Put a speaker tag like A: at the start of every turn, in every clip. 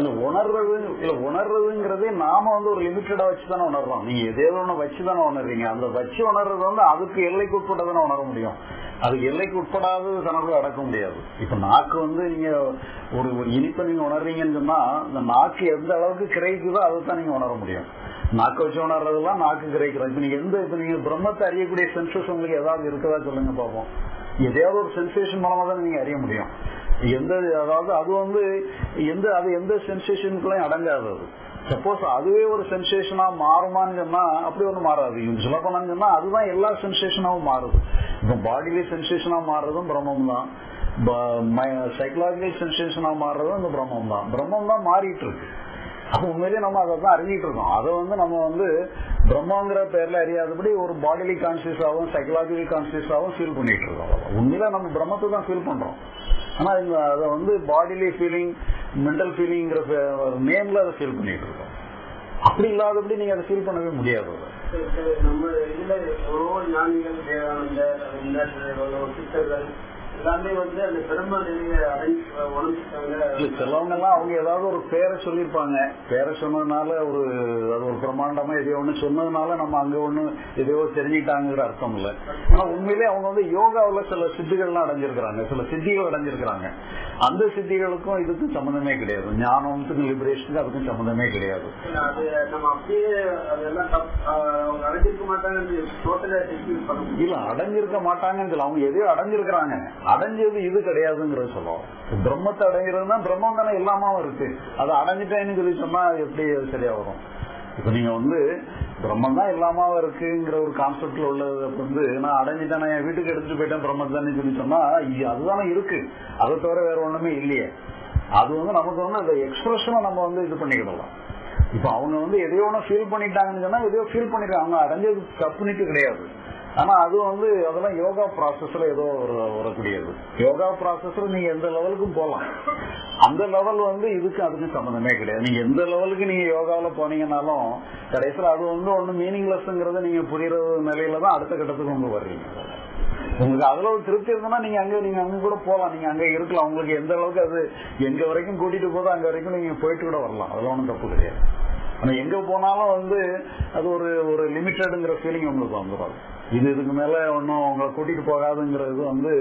A: அது உணர்றது இல்ல உணர்றதுங்கிறதே நாம வந்து ஒரு லிமிட்டடா வச்சுதானே உணர்றோம். நீங்க எதே ஒண்ணு வச்சுதானே உணர்றீங்க. அந்த வச்சு உணர்றது வந்து அதுக்கு எல்லைக்கு உட்பட்டதானே உணர முடியும். அது எல்லைக்கு உட்படாதது தனக்குள்ள அடக்க முடியாது. இப்ப நாக்கு வந்து நீங்க ஒரு ஒரு இனிப்பை நீங்க உணர்றீங்கன்னு சொன்னா இந்த நாக்கு எந்த அளவுக்கு கிடைக்குதோ அதை தான் நீங்க உணர முடியும். நாக்கு வச்சு உணர்றதுலாம் நாக்கு கிடைக்கிறோம் இப்ப நீங்க எந்த இப்ப நீங்க பிரம்மத்தை அறியக்கூடிய சென்சஸ் உங்களுக்கு ஏதாவது இருக்கதா சொல்லுங்க பார்ப்போம் எதையாவது ஒரு சென்சேஷன் மூலமா தான் நீங்க அறிய முடியும். எந்த அதாவது அது வந்து எந்த அது எந்த சென்சேஷனுக்குள்ளையும் அடங்காது அது. சப்போஸ் அதுவே ஒரு சென்சேஷனா மாறுமான்னு சொன்னா அப்படி ஒண்ணு மாறாது. சொல்ல போனான்னு சொன்னா அதுதான் எல்லா சென்சேஷனாவும் மாறுது. இப்ப பாடியிலே சென்சேஷனா மாறுறதும் பிரம்மம் தான் சைக்கலாஜிக்கல் சென்சேஷனா மாறுறதும் இந்த பிரம்மம் தான் பிரம்மம் தான் மாறிட்டு இருக்கு அப்ப உண்மையிலேயே நம்ம அதை தான் அறிஞ்சிட்டு இருக்கோம் அதை வந்து நம்ம வந்து பிரம்மாங்கிற பேர்ல அறியாதபடி ஒரு பாடிலி கான்சியஸாவும் சைக்கலாஜிக்கல் கான்சியஸாவும் ஃபீல் பண்ணிட்டு இருக்கோம் உண்மையில நம்ம பிரம்மத்தை தான் ஃபீல் பண்றோம். ஆனா இந்த அதை வந்து பாடிலி ஃபீலிங் மென்டல் ஃபீலிங்கிற நேம்ல அதை ஃபீல் பண்ணிட்டு இருக்கோம் அப்படி இல்லாதபடி நீங்க அதை ஃபீல் பண்ணவே முடியாது
B: நம்ம இதுல ஒரு ஞானிகள் தேவானந்தர் சித்தர்கள் எல்லாமே வந்து அந்த பிரம்ம நிலையை
A: சிலவங்க எல்லாம் அவங்க ஏதாவது ஒரு பேரை சொல்லியிருப்பாங்க. பேரை சொன்னதுனால ஒரு அது ஒரு பிரமாண்டமா எதையோ ஒண்ணு சொன்னதுனால நம்ம அங்க ஒண்ணு எதையோ தெரிஞ்சுக்கிட்டாங்கிற அர்த்தம் இல்ல. ஆனா உண்மையிலே அவங்க வந்து யோகாவுல சில சித்திகள்லாம் அடைஞ்சிருக்கிறாங்க. சில சித்திகள் அடைஞ்சிருக்கிறாங்க. அந்த சித்திகளுக்கும் இதுக்கும் சம்மந்தமே கிடையாது. ஞானத்துக்கும் லிபரேஷனுக்கும் அதுக்கும் சம்மந்தமே கிடையாது.
B: அது நம்ம அப்படியே அதெல்லாம் அடைஞ்சிருக்க முடியும்
A: இல்ல அடைஞ்சிருக்க மாட்டாங்கன்னு சொல்ல அவங்க எதையோ அடைஞ்சிருக்கிறாங்க. அடைஞ்சது இது கிடையாதுங்கிறது சொல்லுவோம் பிரம்மத்தை அடைகிறதுனா பிரம்மம் தானே எல்லாமாவும் இருக்கு. அதை அடைஞ்சிட்டேன்னு சொல்லி சொன்னா எப்படி அது சரியா வரும்? இப்ப நீங்க வந்து பிரம்மம் தான் எல்லாமாவும் இருக்குங்கிற ஒரு கான்செப்ட்ல உள்ளது வந்து நான் அடைஞ்சிட்டேன் என் வீட்டுக்கு எடுத்துட்டு போயிட்டேன் பிரம்மம் தானே சொல்லி சொன்னா அதுதானே இருக்கு. அதை தவிர வேற ஒண்ணுமே இல்லையே. அது வந்து நமக்கு வந்து அந்த எக்ஸ்பிரஷனை நம்ம வந்து இது பண்ணிக்கிடலாம். இப்ப அவங்க வந்து எதையோ ஒண்ணு ஃபீல் பண்ணிட்டாங்கன்னு சொன்னா எதையோ ஃபீல் பண்ணிட்டாங்க அவங்க அடைஞ்சது தப்புனிட்டு கிடையாது. ஆனா அது வந்து அதெல்லாம் யோகா ப்ராசஸ்ல ஏதோ ஒரு வரக்கூடியது. யோகா ப்ராசஸ்ல நீங்க எந்த லெவலுக்கும் போகலாம் அந்த லெவல் வந்து இதுக்கு அதுக்கு சம்மந்தமே கிடையாது. நீங்க எந்த லெவலுக்கு நீங்க யோகாவில போனீங்கன்னாலும் கடைசியில் அது வந்து ஒண்ணு மீனிங்லெஸ்ங்கிறத நீங்க புரியுற நிலையில தான் அடுத்த கட்டத்துக்கு உங்க வர்றீங்க. உங்களுக்கு அதுல ஒரு திருப்தி இருந்ததுன்னா நீங்க அங்க நீங்க அங்க கூட போகலாம் நீங்க அங்க இருக்கலாம். உங்களுக்கு எந்த அளவுக்கு அது எங்க வரைக்கும் கூட்டிட்டு போதோ அங்க வரைக்கும் நீங்க போயிட்டு கூட வரலாம். அதெல்லாம் ஒன்றும் தப்பு கிடையாது. ஆனா எங்க போனாலும் வந்து அது ஒரு ஒரு லிமிட்டடுங்கிற ஃபீலிங் உங்களுக்கு வந்துடும் இது இதுக்கு மேல ஒன்றும் உங்களை கூட்டிட்டு போகாதுங்கிறது வந்து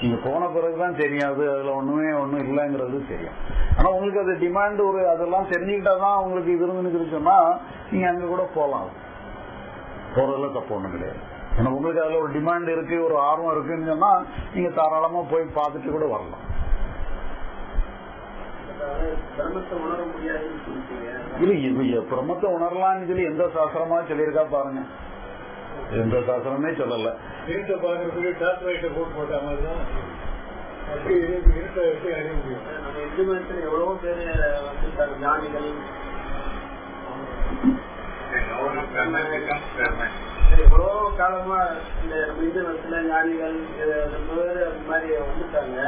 A: நீங்க போன பிறகுதான் தெரியாது அதுல ஒண்ணுமே ஒண்ணும் இல்லைங்கிறது தெரியும். ஆனா உங்களுக்கு அது டிமாண்ட் ஒரு அதெல்லாம் தெரிஞ்சுக்கிட்டாதான் உங்களுக்கு இது இருந்துன்னு சொன்னா நீங்க அங்க கூட போகலாம் போறதுல தப்பு ஒண்ணும் கிடையாது. ஏன்னா உங்களுக்கு அதுல ஒரு டிமாண்ட் இருக்கு ஒரு ஆர்வம் இருக்குன்னு சொன்னா நீங்க தாராளமா போய் பார்த்துட்டு கூட வரலாம்.
B: பிரம்மத்தை
A: உணரலாம்னு சொல்லி எந்த சாஸ்திரமா சொல்லியிருக்கா பாருங்க. எந்த சாஸ்திரமே சொல்லல.
C: இருட்டை பார்க்கறதுக்கு டார்ச் லைட்டை போட்டு போட்ட மாதிரி தான்
B: எவ்வளவோ பேர் வந்துட்டாங்க ஞானிகள் எவ்வளோ காலமா இந்த இந்து மதத்துல ஞானிகள் மாதிரி வந்துட்டாங்க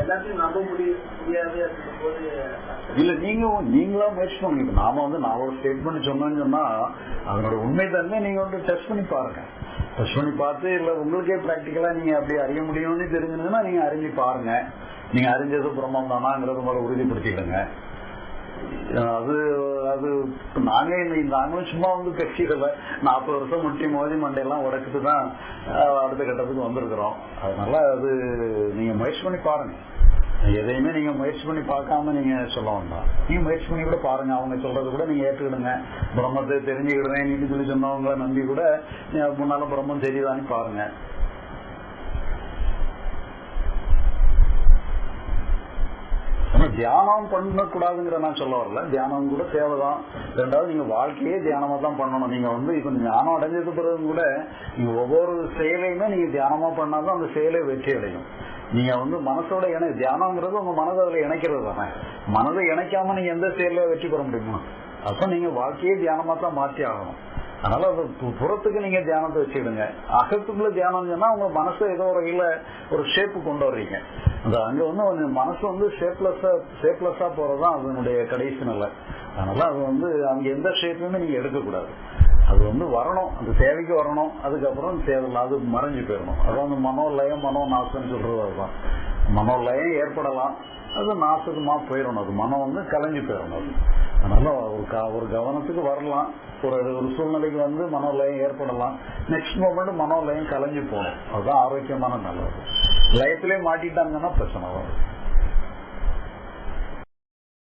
B: எல்லாத்தையும் நம்ப முடிய முடியாது
A: இல்ல நீங்க நீங்களா முயற்சி பண்ணுங்க. நாம வந்து நான் ஒரு ஸ்டேட்மெண்ட் சொன்னேன்னு சொன்னா அதனோட உண்மை தன்மை நீங்க வந்து டெஸ்ட் பண்ணி பாருங்க. டெஸ்ட் பண்ணி பார்த்து இல்ல உங்களுக்கே பிராக்டிக்கலா நீங்க அப்படி அறிய முடியும்னு தெரிஞ்சதுன்னா நீங்க அறிஞ்சு பாருங்க. நீங்க அறிஞ்சது பிரம்மம் தானாங்கிறது முதல்ல உறுதிப்படுத்திடுங்க அது அது இப்ப நாங்க இந்த- நாங்களும் சும்மா வந்து பேசிடல நாற்பது வருஷம் முட்டி மோதி மண்டையெல்லாம் உடைச்சிட்டு தான் அடுத்த கட்டத்துக்கு வந்திருக்கிறோம். அதனால அது நீங்க முயற்சி பண்ணி பாருங்க. எதையுமே நீங்க முயற்சி பண்ணி பார்க்காம நீங்க சொல்ல வேண்டாம். நீங்க முயற்சி பண்ணி கூட பாருங்க. அவங்க சொல்றது கூட நீங்க ஏற்றுக்கிடுங்க பிரம்மத்தை தெரிஞ்சுக்கிடுறேன் நீங்க சொல்லி சொன்னவங்களை நம்பி கூட நீங்க முன்னால பிரம்மம் தெரியுதான்னு பாருங்க ஆனா தியானம் பண்ணக்கூடாதுங்கிற நான் சொல்ல வரல. தியானம் கூட தேவைதான். ரெண்டாவது நீங்க வாழ்க்கையே தியானமா தான் பண்ணணும். நீங்க வந்து இப்ப ஞானம் அடைஞ்சது பிறகு கூட நீங்க ஒவ்வொரு செயலையுமே நீங்க தியானமா பண்ணாதான் அந்த செயலை வெற்றி அடையும். நீங்க வந்து மனசோட இணை தியானம்ங்கிறது உங்க மனதை அதுல இணைக்கிறது தானே. மனதை இணைக்காம நீங்க எந்த செயல வெற்றி பெற முடியுமா? அப்ப நீங்க வாழ்க்கையே தியானமா தான் மாற்றி ஆகணும். அதனால அது புறத்துக்கு நீங்க தியானத்தை வச்சுக்கிடுங்க. அகத்துக்குள்ள தியானம் சொன்னா உங்க மனசை ஏதோ ஒரு வகையில ஒரு ஷேப்பு கொண்டு வர்றீங்க. அந்த அங்க வந்து கொஞ்சம் மனசு வந்து ஷேப்லெஸ்ஸா ஷேப்லெஸ்ஸா போறதுதான் அதனுடைய கடைசி நிலை. அதனால அது வந்து அங்க எந்த ஷேப்புமே நீங்க எடுக்கக்கூடாது. அது வந்து வரணும். அந்த தேவைக்கு வரணும். அதுக்கப்புறம் தேவையில்ல அது மறைஞ்சு போயிடணும். அதான் அந்த மனோ லயம் மனோ நாசம்னு சொல்றது அதுதான். மனோலயம் ஏற்படலாம். அது நாசகமா போயிடணும். அது மனம் வந்து கலைஞ்சு போயிடணும். அது அதனால ஒரு க- ஒரு கவனத்துக்கு வரலாம். ஒரு ஒரு சூழ்நிலைக்கு வந்து மனோலயம் ஏற்படலாம். நெக்ஸ்ட் மூமெண்ட் மனோலயம் கலைஞ்சு போகணும் அதுதான் ஆரோக்கியமான நல்லது லயத்திலே மாட்டிட்டாங்கன்னா பிரச்சனை வரும்